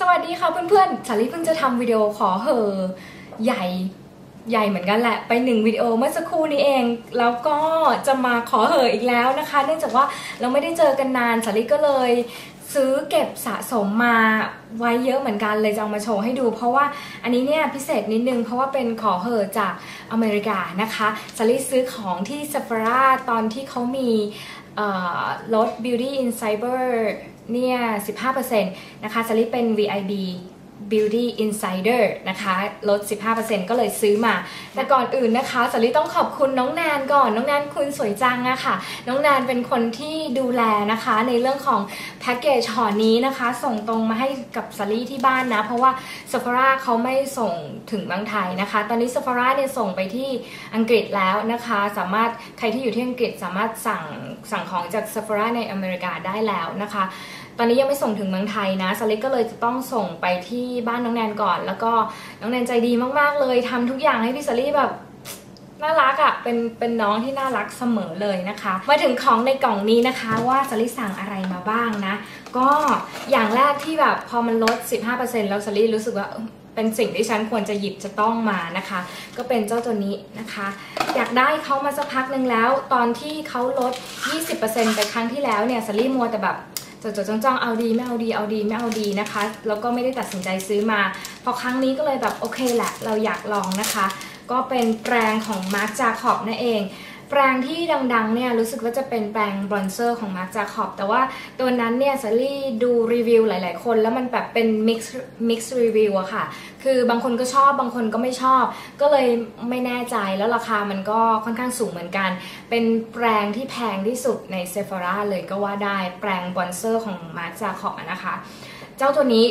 สวัสดีค่ะเพื่อนๆสาลีเพิ่งจะทำวิดีโอขอเหอใหญ่ใหญ่เหมือนกันแหละไปหนึ่งวิดีโอเมื่อสักครู่นี้เอง แล้วก็จะมาขอเหออีกแล้วนะคะ เนื่องจากว่าเราไม่ได้เจอกันนานสาลีก็เลยซื้อเก็บสะสมมาไว้เยอะเหมือนกันเลยจะเอามาโชว์ให้ดู เพราะว่าอันนี้เนี่ยพิเศษนิดนึงเพราะว่าเป็นขอเหอจากอเมริกานะคะสาลีซื้อของที่ Sephora ตอนที่เขามีลด Beauty in Cyber เนี่ย15%นะคะสลิปเป็น VIB Beauty Insider นะคะลด 15%ก็เลยซื้อมา แต่ก่อนอื่นนะคะสลิต้องขอบคุณน้องแนนก่อน น้องแนนคุณสวยจังอะค่ะ น้องแนนเป็นคนที่ดูแลนะคะ ในเรื่องของแพ็กเกจห่อนี้นะคะ ส่งตรงมาให้กับสลิที่บ้านนะ เพราะว่า s e p h o r a เขาไม่ส่งถึงเมืองไทยนะคะ ตอนนี้ s e p h o r a เนี่ยส่งไปที่อังกฤษแล้วนะคะ สามารถใครที่อยู่ที่อังกฤษสามารถสั่งสั่งของจาก s e p h o r a ในอเมริกาได้แล้วนะคะ ตอนนี้ยังไม่ส่งถึงเมืองไทยนะสลิกก็เลยจะต้องส่งไปที่บ้านน้องแนนก่อน แล้วก็น้องแนนใจดีมากๆเลยทำทุกอย่างให้พี่สลี่แบบน่ารักอะ่ะ เป็นเป็นน้องที่น่ารักเสมอเลยนะคะ มาถึงของในกล่องนี้นะคะว่าสลิสั่งอะไรมาบ้างนะ ก็อย่างแรกที่แบบพอมันลด 15%แล้วสลิรู้สึกว่าเป็นสิ่งที่ฉันควรจะหยิบจะต้องมานะคะ ก็เป็นเจ้าตัวนี้นะคะ อยากได้เขามาสักพักหนึ่งแล้ว ตอนที่เขาลด 20%ไปครั้งที่แล้วเนี่ยสลี่มัวแต่แบบ จดจดจ้องจ้องเอาดีไม่เอาดีเอาดีไม่เอาดีนะคะ แล้วก็ไม่ได้ตัดสินใจซื้อมา พอครั้งนี้ก็เลยแบบโอเคแหละ เราอยากลองนะคะ ก็เป็นแปรงของมาร์คจาคอบนั่นเอง แปรงที่ดังๆเนี่ยรู้สึกว่าจะเป็นแปรงบรอนเซอร์ของมาร์คจาคอบแต่ว่าตัวนั้นเนี่ยซารี่ดูรีวิวหลายๆคน แล้วมันแบบเป็นมิกซ์มิกซ์รีวิวอะค่ะ คือบางคนก็ชอบบางคนก็ไม่ชอบ ก็เลยไม่แน่ใจแล้วราคามันก็ค่อนข้างสูงเหมือนกัน เป็นแปรงที่แพงที่สุดในเซฟ h o r a เลยก็ว่าได้แปรงบรอนเซอร์ของมาร์คจาคอบนะคะ เจ้าตัวนี้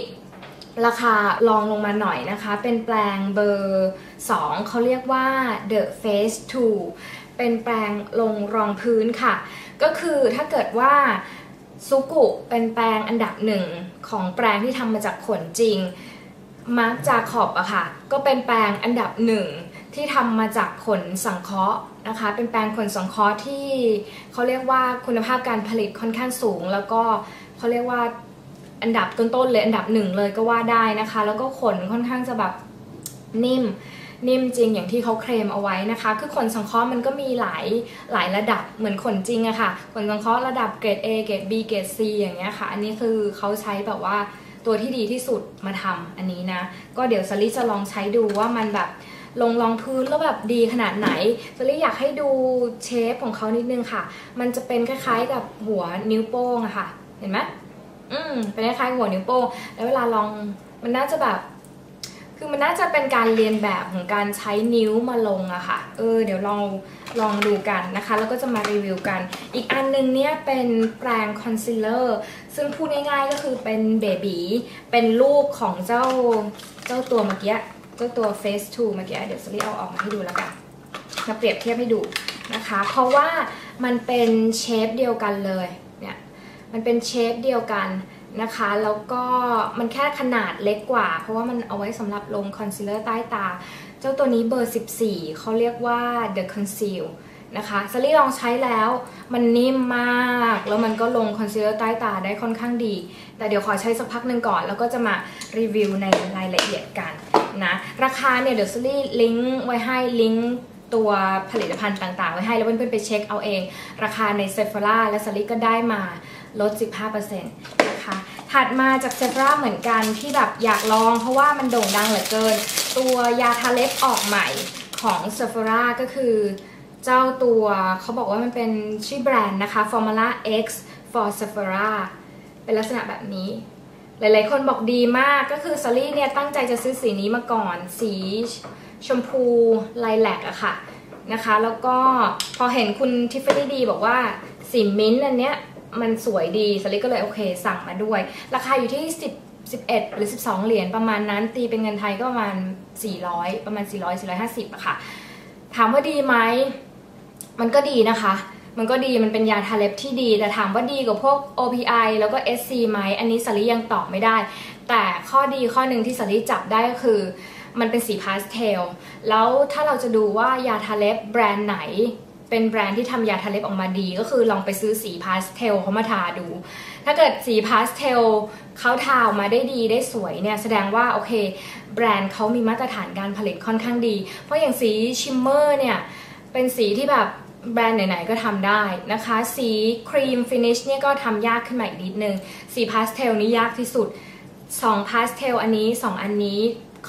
ราคาลองลงมาหน่อยนะคะ เป็นแปลงเบอร์ 2 เขาเรียกว่า The Face 2 เป็นแปลงลงรองพื้นค่ะ ก็คือถ้าเกิดว่าซุกุเป็นแปลงอันดับหนึ่งของแปลงที่ทำมาจากขนจริง มาร์กจาขอบอะค่ะ ก็เป็นแปลงอันดับหนึ่งที่ทำมาจากขนสังเคราะห์นะคะ เป็นแปลงขนสังเคราะห์ที่เขาเรียกว่าคุณภาพการผลิตค่อนข้างสูง แล้วก็เขาเรียกว่าอันดับต้นๆเลยอันดับหนึ่งเลยก็ว่าได้นะคะ แล้วก็ขนค่อนข้างจะแบบนิ่ม นิ่มจริงอย่างที่เขาเคลมเอาไว้นะคะ คือขนสังเคราะห์มันก็มีหลายหลายระดับเหมือนขนจริงอะคะ่ะ ขนสังเคราะห์ระดับเกรด A เกรด B เกรด C อย่างเงี้ยค่ะ อันนี้คือเขาใช้แบบว่าตัวที่ดีที่สุดมาทำอันนี้นะ ก็เดี๋ยวสลิจะลองใช้ดูว่ามันแบบลงรองพื้นแล้วแบบดีขนาดไหนสลิอยากให้ดูเชฟของเขานิดนึงค่ะ มันจะเป็นคล้ายๆกับหัวนิ้วโป้งอะค่ะ เห็นไหมอืมเป็นคล้ายๆหัวนิ้วโป้งแล้วเวลาลองมันน่าจะแบบ คือมันน่าจะเป็นการเรียนแบบของการใช้นิ้วมาลงอะค่ะ เออ เดี๋ยวลองลองดูกันนะคะ แล้วก็จะมารีวิวกัน อีกอันนึงเนี่ยเป็นแปรงคอนซีลเลอร์ ซึ่งพูดง่ายๆก็คือเป็นเบบีเป็นรูปของเจ้าเจ้าตัวเมื่อกี้ เจ้าตัว Face 2เมื่อกี้ เดี๋ยวสลีเอาออกมาให้ดูแล้วกัน มาเปรียบเทียบให้ดูนะคะ เพราะว่ามันเป็นเชฟเดียวกันเลย เนี่ย มันเป็นเชฟเดียวกัน นะคะ แล้วก็มันแค่ขนาดเล็กกว่า เพราะว่ามันเอาไว้สำหรับลงคอนซีลเลอร์ใต้ตา เจ้าตัวนี้เบอร์ 14 เขาเรียกว่า The Conceal นะคะซารี่ลองใช้แล้วมันนิ่มมาก แล้วมันก็ลงคอนซีลเลอร์ใต้ตาได้ค่อนข้างดี แต่เดี๋ยวขอใช้สักพักหนึ่งก่อน แล้วก็จะมารีวิวในรายละเอียดกันนะ ราคาเนี่ยเดี๋ยวซารี่ลิงก์ไว้ให้ลิงก์ตัวผลิตภัณฑ์ต่างๆ ไว้ให้แล้วเพื่อนๆไปเช็คเอาเอง ราคาในเซฟ h o r a และซารี่ก็ได้มาลด 15%น ถัดมาจากเซฟ h o r a เหมือนกันที่แบบอยากลองเพราะว่ามันโด่งดังเหลือเกิน ตัวยาทาเล็บออกใหม่ของเซฟ h o r a ก็คือเจ้าตัวเขาบอกว่ามันเป็นชื่อแบรนด์นะคะ Formula X for Sephora เป็นลักษณะแบบนี้ หลายๆคนบอกดีมากก็คือซารี่เนี่ยตั้งใจจะซื้อสีนี้มาก่อน สีชมพูไลแลกอะค่ะนะคะ แล้วก็พอเห็นคุณทิฟฟานี่ดีบอกว่าสีมิ้นท์อันเนี้ย มันสวยดีสลิก็เลยโอเค สั่งมาด้วย ราคาอยู่ที่ 10 11 หรือ 12 เหรียญประมาณนั้น ตีเป็นเงินไทยก็ประมาณ 400 ประมาณ 400 450อะค่ะ ถามว่าดีไหม มันก็ดีนะคะ มันก็ดีมันเป็นยาทาเล็บที่ดี แต่ถามว่าดีกว่าพวก OPI แล้วก็ SC ไหม อันนี้สารียังตอบไม่ได้ แต่ข้อดีข้อหนึ่งที่สารีจับได้ก็คือ มันเป็นสีพาสเทล แล้วถ้าเราจะดูว่ายาทาเล็บแบรนด์ไหน เป็นแบรนด์ที่ทำยาทาเล็บออกมาดี ก็คือลองไปซื้อสีพาสเทลเขามาทาดู ถ้าเกิดสีพาสเทลเขาทาออกมาได้ดีได้สวยเนี่ยแสดงว่าโอเค แบรนด์เขามีมาตรฐานการผลิตค่อนข้างดี เพราะอย่างสีชิมเมอร์เนี่ยเป็นสีที่แบบแบรนด์ไหนๆก็ทำได้นะคะ สีครีมฟินิชเนี่ยก็ทำยากขึ้นมาอีกนิดนึง สีพาสเทลนี่ยากที่สุด 2 พาสเทลอันนี้ 2 อันนี้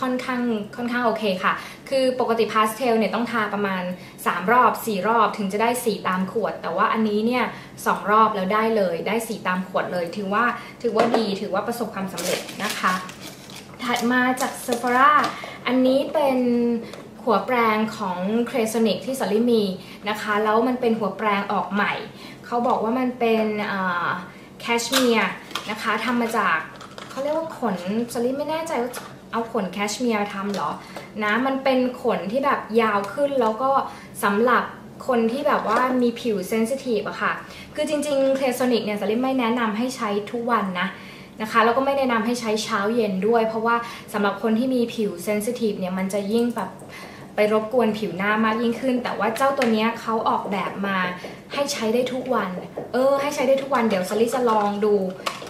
ค่อนข้างค่อนข้างโอเคค่ะ คือปกติพาสเทลเนี่ยต้องทาประมาณ 3 รอบ 4 รอบถึงจะได้สีตามขวด แต่ว่าอันนี้เนี่ยสรอบแล้วได้เลย ได้สีตามขวดเลย ถือว่าถือว่าดีถือว่าประสบความสำเร็จนะคะ ถัดมาจาก Sephora อันนี้เป็นหัวแปรงของ c r e s o n i c ที่สลิมีนะคะ แล้วมันเป็นหัวแปรงออกใหม่ เขาบอกว่ามันเป็นแคชเมียร์นะคะทำมาจากเขาเรียกว่าขนสลิไม่แน่ใจว่า เอาขนแคชเมียร์ทำเหรอนะมันเป็นขนที่แบบยาวขึ้นแล้วก็สำหรับคนที่แบบว่ามีผิวเซนซิทีฟอะค่ะ คือจริงๆ c l a s o n i c เนี่ยสลิมไม่แนะนำให้ใช้ทุกวันนะนะคะแล้วก็ไม่แนะนำให้ใช้เช้าเย็นด้วย เพราะว่าสำหรับคนที่มีผิวเซนซิทีฟเนี่ยมันจะยิ่งแบบไปรบกวนผิวหน้ามากยิ่งขึ้น แต่ว่าเจ้าตัวนี้เขาออกแบบมาให้ใช้ได้ทุกวัน เออ ให้ใช้ได้ทุกวันเดี๋ยวสลิจะลองดู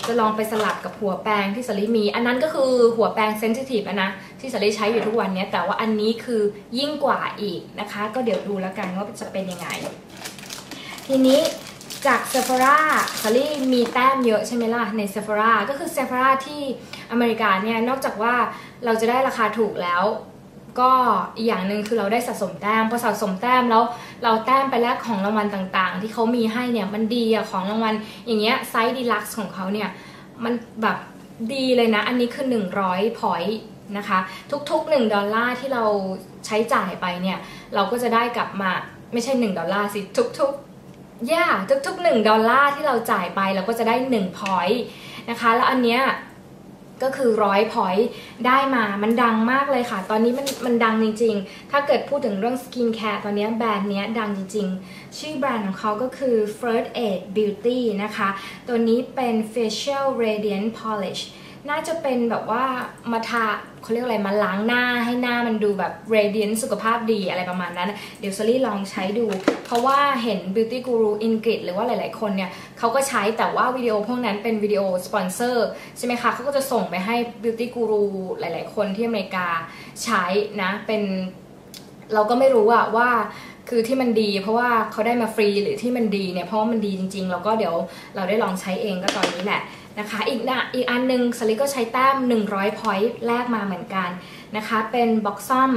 จะลองไปสลับกับหัวแปรงที่สลิมี อันนั้นก็คือหัวแปรงเซนซิทีฟนะที่สลิใช้อยู่ทุกวันนี้แต่ว่าอันนี้คือยิ่งกว่าอีกนะคะ ก็เดี๋ยวดูแล้วกันว่าจะเป็นยังไง ทีนี้จากเซฟ h ราสลี่มีแต้มเยอะใช่ไหมล่ะ ในเซฟ h ราก็คือเซฟ h ราที่อเมริกาเนี่ย นอกจากว่าเราจะได้ราคาถูกแล้ว ก็อีกอย่างหนึ่งคือเราได้สะสมแต้มพอสะสมแต้มแล้วเราแต้มไปแลกของรางวัลต่างๆ ที่เขามีให้เนี่ยมันดีอะของรางวัลอย่างเงี้ยไซส์ดีลักซ์ของเขาเนี่ยมันแบบดีเลยนะ อันนี้คือ 100พอยต์นะคะ ทุกๆ 1 ดอลลาร์ที่เราใช้จ่ายไปเนี่ยเราก็จะได้กลับมาไม่ใช่ 1 ดอลลาร์สิทุกๆย่าทุกๆ 1 ดอลลาร์ที่เราจ่ายไปเราก็จะได้1พอยต์นะคะ แล้วอันเนี้ย ก็คือร้อยพอยต์ได้มา มันดังมากเลยค่ะ ตอนนี้มันมันดังจริง ๆ ถ้าเกิดพูดถึงเรื่องสกินแคร์ตอนนี้แบรนด์นี้ดังจริง ๆ ชื่อแบรนด์ของเขาก็คือ First Aid Beauty นะคะ ตัวนี้เป็น Facial Radiant Polish น่าจะเป็นแบบว่ามาทา เขาเรียกอะไรมาล้างหน้าให้หน้ามันดูแบบ radiant สุขภาพดีอะไรประมาณนั้น เดี๋ยวซลี่ลองใช้ดู เพราะว่าเห็น beauty guru Ingrid หรือว่าหลายๆคนเนี่ยเขาก็ใช้แต่ว่าวิดีโอพวกนั้นเป็นวิดีโอสปอนเซอร์ใช่ไหมคะเขาก็จะส่งไปให้ beauty guru หลาย ๆ คนที่อเมริกาใช้นะเป็นเราก็ไม่รู้อะว่าคือที่มันดีเพราะว่าเขาได้มาฟรีหรือที่มันดีเนี่ยเพราะมันดีจริง ๆ แล้วก็เดี๋ยวเราได้ลองใช้เองก็ตอนนี้แหละ นะคะ อีกนะอีกอันนึงสลิก็ใช้แต้ม 100 point แลกมาเหมือนกันนะคะ เป็นบ็อกซัม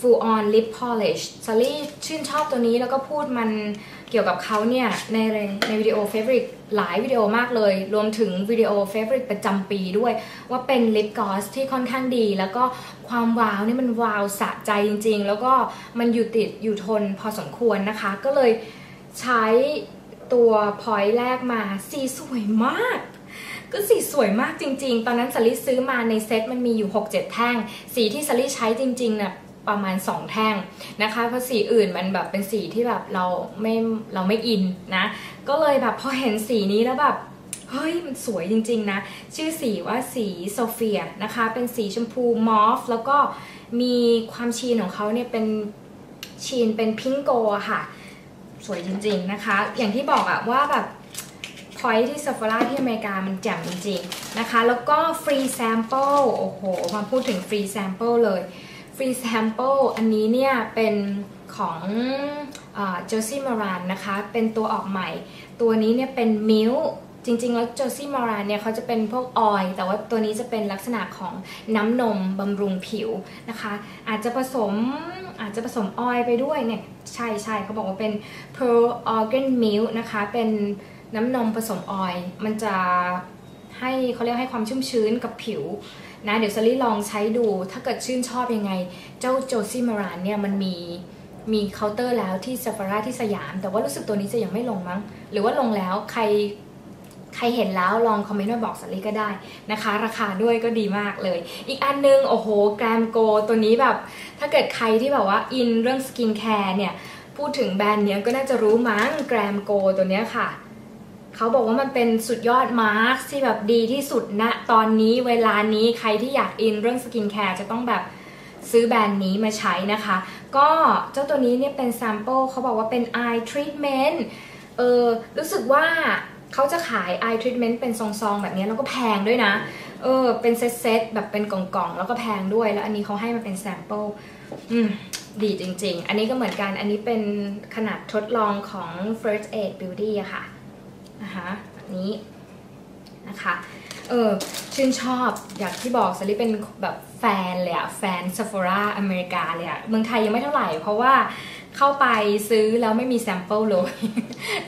full on lip polish สลี่ชื่นชอบตัวนี้แล้วก็พูดมันเกี่ยวกับเขาเนี่ย ในในวิดีโอ favorite หลายวิดีโอมากเลย รวมถึงวิดีโอ favorite ประจำปีด้วย ว่าเป็น lip gloss ที่ค่อนข้างดี แล้วก็ความว้าวนี่มันว้าวสะใจจริง ๆ แล้วก็มันอยู่ติดอยู่ทนพอสมควรนะคะ ก็เลยใช้ตัวพอยต์แรกมาสีสวยมาก ก็สีสวยมากจริง ๆ ตอนนั้นสลิซื้อมาในเซตมันมีอยู่ 6-7 แท่ง สีที่สลิใช้จริงๆนะ่ะประมาณ 2 แท่งนะคะเพราะสีอื่นมันแบบเป็นสีที่แบบเราไม่เราไม่อินนะ ก็เลยแบบพอเห็นสีนี้แล้วแบบเฮ้ยมันสวยจริงๆนะ ชื่อสีว่าสีโซเฟียนะคะ เป็นสีชมพูมอฟ แล้วก็มีความชีนของเขาเนี่ยเป็นชีนเป็นพิงโกค่ะ สวยจริงๆนะคะ อย่างที่บอกอะว่าแบบ อย ที่ซ e p h o r a ที่อเมริกามันแจ่มจริงๆนะคะ แล้วก็ฟรีแซมเปิลโอ้โหมาพูดถึงฟรีแซมเปิลเลยฟรีแซมเปิลอันนี้เนี่ยเป็นของเจอซี่มารันนะคะ เป็นตัวออกใหม่ ตัวนี้เนี่ยเป็นมิลจริงๆ แล้วเจซี่มารันเนี่ยเขาจะเป็นพวกออยแต่ว่าตัวนี้จะเป็นลักษณะของน้ำนมบำรุงผิวนะคะ อาจจะผสมอาจจะผสมออยไปด้วยเนี่ย ใช่ใช่เขาบอกว่าเป็น pearl organ milk นะคะ เป็น น้ำนมผสมออยล์มันจะให้เขาเรียกให้ความชุ่มชื้นกับผิวนะเดี๋ยวซารี่ลองใช้ดูถ้าเกิดชื่นชอบยังไง เจ้าโจซี่มารานเนี่ยมันมีมีเคาน์เตอร์แล้วที่ซาฟาราที่สยาม แต่ว่ารู้สึกตัวนี้จะยังไม่ลงมั้ง หรือว่าลงแล้วใครใครเห็นแล้วลองคอมเมนต์มาบอกสันลี่ก็ได้นะคะ ราคาด้วยก็ดีมากเลย อีกอันนึง โอ้โห แกรมโก ตัวนี้แบบ ถ้าเกิดใครที่แบบว่าอินเรื่องสกินแคร์เนี่ย พูดถึงแบรนด์เนี้ยก็น่าจะรู้มั้งแกรมโกตัวเนี้ยค่ะ เขาบอกว่ามันเป็นสุดยอดมาร์คที่แบบดีที่สุดณนะตอนนี้เวลานี้ใครที่อยากอินเรื่องสกินแคร์จะต้องแบบซื้อแบรนด์นี้มาใช้นะคะ ก็เจ้าตัวนี้เนี่ยเป็น sample เขาบอกว่าเป็น eye treatment เออรู้สึกว่าเขาจะขาย eye treatment เป็นซองๆ แบบนี้แล้วก็แพงด้วยนะ เออ เป็นเซตๆ แบบเป็นกล่องๆ แล้วก็แพงด้วย แล้วอันนี้เขาให้มาเป็น sample อืม ดีจริงๆ อันนี้ก็เหมือนกัน อันนี้เป็นขนาดทดลองของ First Aid Beauty อะค่ะ นะคะแบบนี้นะคะเออชื่นชอบอย่างที่บอกสลิปเป็นแบบแฟนเลยอะแฟนซัฟโฟราอเมริกาเลยอะเมืองไทยยังไม่เท่าไหร่ เพราะว่า เข้าไปซื้อแล้วไม่มีแซมเปิลเลย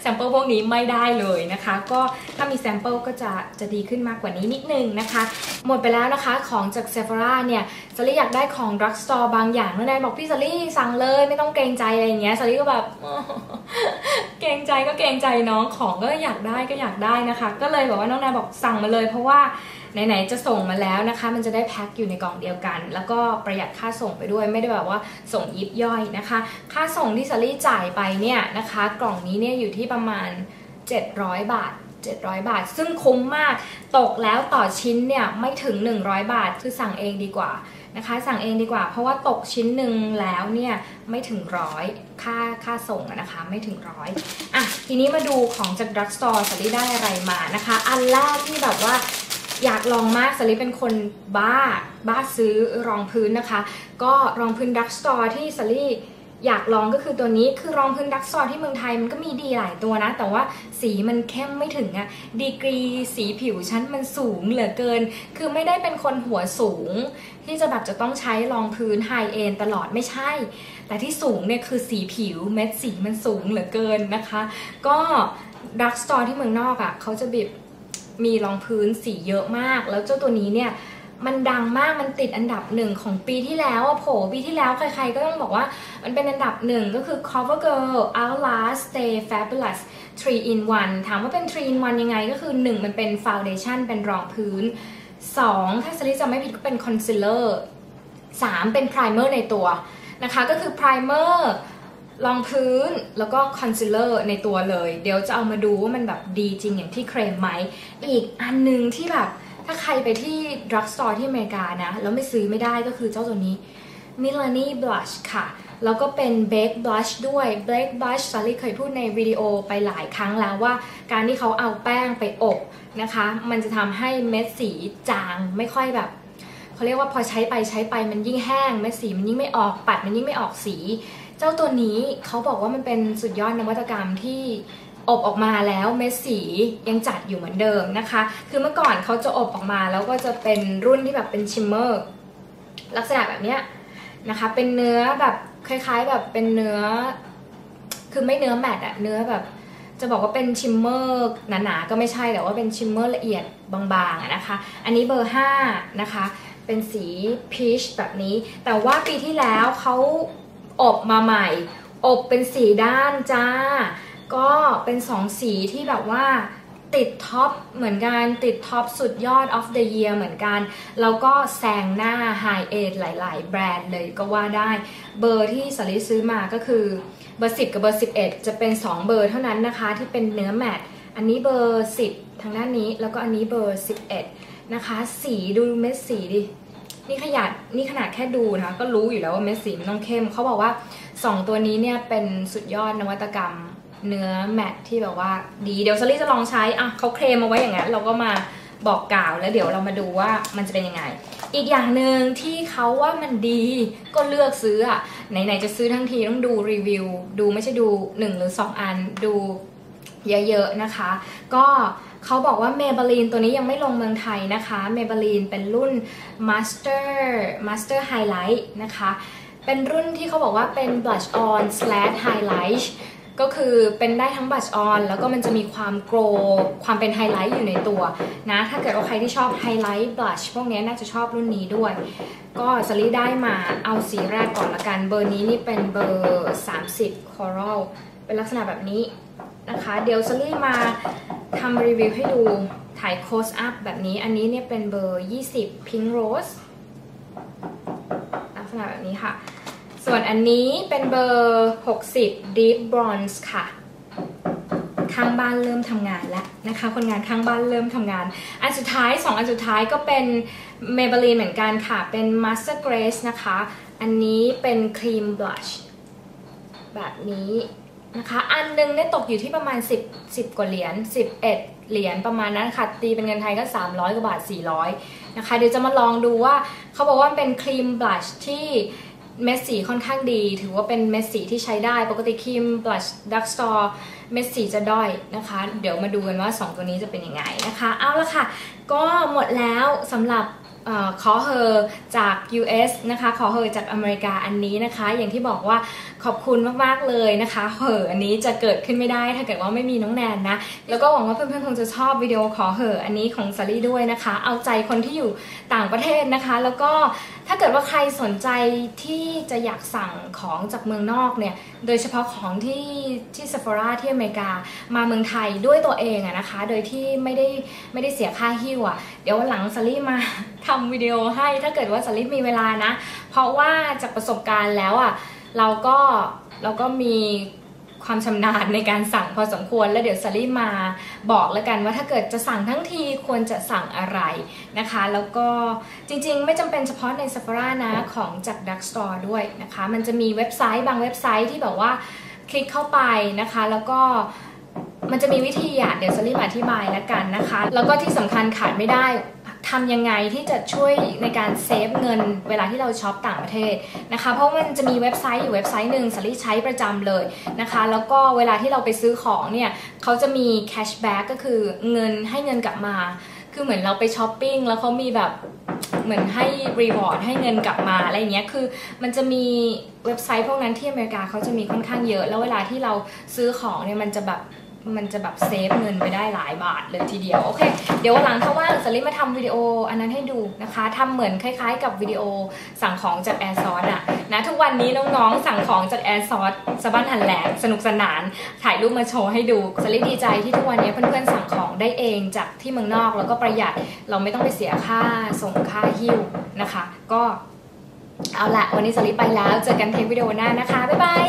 แซมเปิลพวกนี้ไม่ได้เลยนะคะ ก็ถ้ามีแซมเปิลก็จะจะดีขึ้นมากกว่านี้นิดนึงนะคะ หมดไปแล้วนะคะของจาก Sephora เนี่ยสลี่อยากได้ของ Drug Store บางอย่างน้องแนนบอกพี่สลี่สั่งเลยไม่ต้องเกรงใจอะไรอย่างเงี้ยสลี่ก็แบบเกรงใจก็เกรงใจน้องของก็อยากได้ก็อยากได้นะคะ ก็เลยบอกว่าน้องแนนบอกสั่งมาเลย เพราะว่าไหนๆจะส่งมาแล้วนะคะ มันจะได้แพ็คอยู่ในกล่องเดียวกัน แล้วก็ประหยัดค่าส่งไปด้วยไม่ได้แบบว่าส่งยิบย่อยนะคะ ค่าส่งที่สลี่จ่ายไปเนี่ยนะคะ กล่องนี้เนี่ยอยู่ที่ประมาณ 700 บาท700 บาท ซึ่งคุ้มมาก ตกแล้วต่อชิ้นเนี่ยไม่ถึง 100 บาท คือสั่งเองดีกว่านะคะ สั่งเองดีกว่า เพราะว่าตกชิ้นหนึ่งแล้วเนี่ยไม่ถึงร้อยค่าค่าส่งนะคะไม่ถึงร้อยอะทีนี้มาดูของจากดรักสโตร์สลี่ได้อะไรมานะคะ อันแรกที่แบบว่า อยากลองมากสลิปเป็นคนบ้า บ้าซื้อรองพื้นนะคะ ก็รองพื้นดักสโตร์ที่สลีอยากลองก็คือตัวนี้คือรองพื้นดักสโตร์ที่เมืองไทยมันก็มีดีหลายตัวนะ แต่ว่าสีมันเข้มไม่ถึงอะดีกรีสีผิวชั้นมันสูงเหลือเกิน คือไม่ได้เป็นคนหัวสูง ที่จะแบบจะต้องใช้รองพื้นไฮเอนตลอดไม่ใช่ แต่ที่สูงเนี่ยคือสีผิวเม็ดสีมันสูงเหลือเกินนะคะ ก็ดักสโตร์ที่เมืองนอกอะ่ะเขาจะบิบ มีรองพื้นสีเยอะมาก แล้วเจ้าตัวนี้เนี่ยมันดังมาก มันติดอันดับหนึ่งของปีที่แล้วอะโผปีที่แล้วใครๆก็ต้องบอกว่ามันเป็นอันดับหนึ่งก็คือ Cover Girl Outlast Stay Fabulous 3 in 1 ถามว่าเป็น 3 in 1 ยังไงก็คือ 1 มันเป็น Foundation เป็นรองพื้น 2 ถ้าสลิจะไม่ผิดก็เป็น Concealer 3 เป็น Primer ในตัวนะคะ ก็คือ Primer รองพื้นแล้วก็คอนซีลเลอร์ในตัวเลย เดี๋ยวจะเอามาดูว่ามันแบบดีจริงอย่างที่เคลมไหม อีกอันหนึงที่แบบ ถ้าใครไปที่ drug store ที่อเมริกานะ แล้วไม่ซื้อไม่ได้ก็คือเจ้าตัวนี้ Milani Blush ค่ะ แล้วก็เป็น Bake Blush ด้วย Bake Blush สาลี่เคยพูดในวิดีโอไปหลายครั้งแล้วว่า การที่เขาเอาแป้งไปอบนะคะ มันจะทำให้เม็ดสีจางไม่ค่อยแบบเขาเรียกว่าพอใช้ไปใช้ไปมันยิ่งแห้งเม็ดสีมันยิ่งไม่ออกปัดมันยิ่งไม่ออกสี เจ้าตัวนี้เขาบอกว่ามันเป็นสุดยอดนวัตกรรมที่อบออกมาแล้วเม็ดสียังจัดอยู่เหมือนเดิมนะคะ คือเมื่อก่อนเขาจะอบออกมาแล้วก็จะเป็นรุ่นที่แบบเป็นชิมเมอร์ลักษณะแบบเนี้ยนะคะ เป็นเนื้อแบบคล้ายๆแบบเป็นเนื้อ คือไม่เนื้อแมตต์อะเนื้อแบบ จะบอกว่าเป็นชิมเมอร์หนาๆก็ไม่ใช่แต่ว่าเป็นชิมเมอร์ละเอียดบางๆนะคะ อันนี้เบอร์ 5 นะคะ เป็นสีพีชแบบนี้ แต่ว่าปีที่แล้วเขา อบมาใหม่ อบเป็นสีด้านจ้า ก็เป็นสองสีที่แบบว่าติดท็อปเหมือนกัน ติดท็อปสุดยอด of the year เหมือนกัน แล้วก็แซงหน้า high end หลาย ๆ แบรนด์เลยก็ว่าได้ เบอร์ที่สลิซื้อมาก็คือ เบอร์ 10 กับเบอร์ 11 จะเป็น 2 เบอร์เท่านั้นนะคะ ที่เป็นเนื้อแมตต์อันนี้เบอร์ 10 ทางด้านนี้ แล้วก็อันนี้เบอร์ 11 นะคะ สีดูเม็ดสีดิ นี่ขยาดนี่ขนาดแค่ดูนะคะก็รู้อยู่แล้วว่าเม็ดสีมันต้องเข้มเขาบอกว่า 2 ตัวนี้เนี่ยเป็นสุดยอดนวัตกรรมเนื้อแมตต์ที่แบบว่าดีเดี๋ยวซารี่จะลองใช้อะเขาเคลมมาไว้อย่างนั้นเราก็มาบอกกล่าวแล้วเดี๋ยวเรามาดูว่ามันจะเป็นยังไง อีกอย่างหนึ่งที่เขาว่ามันดีก็เลือกซื้ออะไหนๆจะซื้อทั้งทีต้องดูรีวิว ดูไม่ใช่ดู 1 หรือ 2 อันดู เยอะๆนะคะ ก็เขาบอกว่าเมเบลีนตัวนี้ยังไม่ลงเมืองไทยนะคะเมเบลีนเป็นรุ่น Master Master Highlight นะคะ เป็นรุ่นที่เขาบอกว่าเป็น blush on slash highlight ก็คือเป็นได้ทั้ง blush on แล้วก็มันจะมีความโกลความเป็นไฮไลท์อยู่ในตัวนะถ้าเกิดว่าใครที่ชอบไฮไลท์ blush พวกนี้น่าจะชอบรุ่นนี้ด้วย ก็สลีได้มาเอาสีแรกก่อนละกัน เบอร์นี้นี่เป็นเบอร์ 30 coral เป็นลักษณะแบบนี้ นะคะ เดี๋ยวสลีมาทำรีวิวให้ดูถ่าย close up แบบนี้ อันนี้เนี่ยเป็นเบอร์ 20 pink rose ลักษณะแบบนี้ค่ะ ส่วนอันนี้เป็นเบอร์ 60 deep bronze ค่ะ ข้างบ้านเริ่มทำงานแล้วนะคะ คนงานข้างบ้านเริ่มทำงาน อันสุดท้าย 2 อันสุดท้ายก็เป็น Maybelline เหมือนกันค่ะ เป็น Master Grace นะคะ อันนี้เป็นครีมบลัชแบบนี้ นะคะ อันหนึงเนี่ยตกอยู่ที่ประมาณ 10 10 กว่าเหรียญ11 เหรียญประมาณนั้นค่ะ ตีเป็นเงินไทยก็ 300 กว่าบาท 400 นะคะ เดี๋ยวจะมาลองดูว่า เขาบอกว่าเป็นครีมบลัชที่เม็ดสีค่อนข้างดี ถือว่าเป็นเม็ดสีที่ใช้ได้ ปกติครีมบลัชดักสตอร์เม็ดสีจะด้อยนะคะ เดี๋ยวมาดูกันว่า 2 ตัวนี้จะเป็นยังไงนะคะ เอาละค่ะ ก็หมดแล้วสำหรับ ขอเฮอจาก US นะคะ ขอเฮอจากอเมริกาอันนี้นะคะ อย่างที่บอกว่าขอบคุณมากๆเลยนะคะเฮออันนี้จะเกิดขึ้นไม่ได้ถ้าเกิดว่าไม่มีน้องแนนนะ แล้วก็หวังว่าเพื่อนๆคงจะชอบวิดีโอขอเฮออันนี้ของซารี่ด้วยนะคะ เอาใจคนที่อยู่ต่างประเทศนะคะ แล้วก็ ถ้าเกิดว่าใครสนใจที่จะอยากสั่งของจากเมืองนอกเนี่ย โดยเฉพาะของที่ที่ซ e ฟ h o r a ที่อเมริกา มาเมืองไทยด้วยตัวเองอะนะคะ โดยที่ไม่ได้ไม่ได้เสียค่าหิ้วอะเดี๋ยววันหลังซารี่มาทำวิดีโอให้ถ้าเกิดว่าซารี่มีเวลานะ เพราะว่าจากประสบการณ์แล้วอะเราก็เราก็มี ความชำนาญในการสั่งพอสมควร แล้วเดี๋ยวซารี่มาบอกแล้วกันว่าถ้าเกิดจะสั่งทั้งทีควรจะสั่งอะไรนะคะ แล้วก็จริงๆ ไม่จำเป็นเฉพาะใน Sephora นะของจาก Dark Store ด้วยนะคะ มันจะมีเว็บไซต์บางเว็บไซต์ที่แบบว่าคลิกเข้าไปนะคะ แล้วก็มันจะมีวิธีอะเดี๋ยวซารี่มาอธิบายแล้วกันนะคะ แล้วก็ที่สำคัญขาดไม่ได้ ทำยังไงที่จะช่วยในการเซฟเงินเวลาที่เราช็อปต่างประเทศนะคะ เพราะมันจะมีเว็บไซต์อยู่เว็บไซต์หนึ่งสลิใช้ประจำเลยนะคะ แล้วก็เวลาที่เราไปซื้อของเนี่ยเขาจะมีแคชแบ็กก็คือเงินให้เงินกลับมา คือเหมือนเราไปช้อปปิ้งแล้วเขามีแบบเหมือนให้รีวอร์ดให้เงินกลับมาอะไรเงี้ยคือมันจะมีเว็บไซต์พวกนั้นที่อเมริกาเขาจะมีค่อนข้างเยอะ แล้วเวลาที่เราซื้อของเนี่ยมันจะแบบ มันจะแบบเซฟเงินไปได้หลายบาทเลยทีเดียว โอเค เดี๋ยววันหลังถ้าว่างสลิมาทำวิดีโออันนั้นให้ดูนะคะทำเหมือนคล้ายๆ กับวิดีโอสั่งของจากแอร์ซอสอะนะทุกวันนี้น้องๆสั่งของจากแอร์ซอสสะบั้นหันแหลกสนุกสนาน ถ่ายรูปมาโชว์ให้ดูสลิดีใจที่ทุกวันนี้เพื่อนๆสั่งของได้เองจากที่เมืองนอกแล้วก็ประหยัดเราไม่ต้องไปเสียค่าส่งค่าหิ้วนะคะ ก็เอาละวันนี้สลิไปแล้ว เจอกันเทปวิดีโอหน้านะคะ บ๊ายบาย